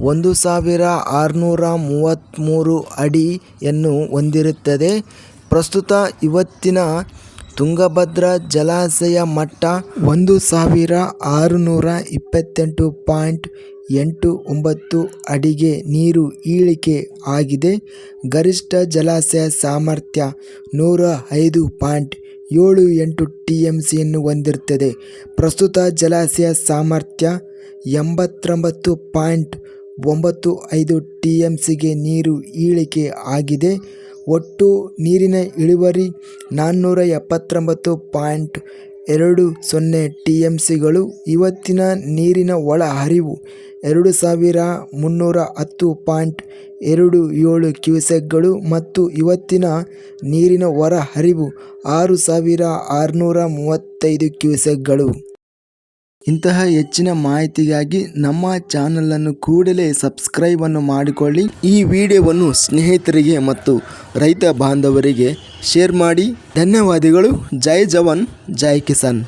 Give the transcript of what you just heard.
ಒಂದು ಸಾವಿರ ಆರುನೂರ ಮೂವತ್ತ್ಮೂರು ಅಡಿಯನ್ನು ಹೊಂದಿರುತ್ತದೆ. ಪ್ರಸ್ತುತ ಇವತ್ತಿನ ತುಂಗಭದ್ರಾ ಜಲಾಶಯ ಮಟ್ಟ ಒಂದು ಸಾವಿರ ಆರುನೂರ ಇಪ್ಪತ್ತೆಂಟು ಪಾಯಿಂಟ್ ಎಂಟು ಒಂಬತ್ತು ಅಡಿಗೆ ನೀರು ಇಳಿಕೆ ಆಗಿದೆ. ಗರಿಷ್ಠ ಜಲಾಶಯ ಸಾಮರ್ಥ್ಯ ನೂರ ಐದು ಪಾಯಿಂಟ್ ಏಳು ಎಂಟು ಟಿ ಎಂ ಸಿಯನ್ನು ಹೊಂದಿರುತ್ತದೆ. ಪ್ರಸ್ತುತ ಜಲಾಶಯ ಸಾಮರ್ಥ್ಯ ಎಂಬತ್ತೊಂಬತ್ತು ಪಾಯಿಂಟ್ ಒಂಬತ್ತು ಐದು ಟಿ ಎಂ ಸಿಗೆ ನೀರು ಇಳಿಕೆ ಆಗಿದೆ. ಒಟ್ಟು ನೀರಿನ ಇಳುವರಿ ನಾನ್ನೂರ ಎಪ್ಪತ್ತೊಂಬತ್ತು ಪಾಯಿಂಟ್ ಎರಡು ಸೊನ್ನೆ ಟಿ ಎಂ ಸಿಗಳು ಇವತ್ತಿನ ನೀರಿನ ಒಳ ಹರಿವು ಎರಡು ಸಾವಿರ ಮುನ್ನೂರ ಹತ್ತು ಪಾಯಿಂಟ್ ಎರಡು ಏಳು ಕ್ಯೂಸೆಕ್ಗಳು ಮತ್ತು ಇವತ್ತಿನ ನೀರಿನ ಹೊರ ಹರಿವು ಆರು ಸಾವಿರ ಆರುನೂರ ಮೂವತ್ತೈದು ಕ್ಯೂಸೆಕ್ಗಳು. ಇಂತಹ ಹೆಚ್ಚಿನ ಮಾಹಿತಿಗಾಗಿ ನಮ್ಮ ಚಾನಲನ್ನು ಕೂಡಲೇ ಸಬ್ಸ್ಕ್ರೈಬನ್ನು ಮಾಡಿಕೊಳ್ಳಿ. ಈ ವಿಡಿಯೋವನ್ನು ಸ್ನೇಹಿತರಿಗೆ ಮತ್ತು ರೈತ ಬಾಂಧವರಿಗೆ ಶೇರ್ ಮಾಡಿ. ಧನ್ಯವಾದಗಳು. ಜೈ ಜವಾನ್, ಜೈ ಕಿಸಾನ್.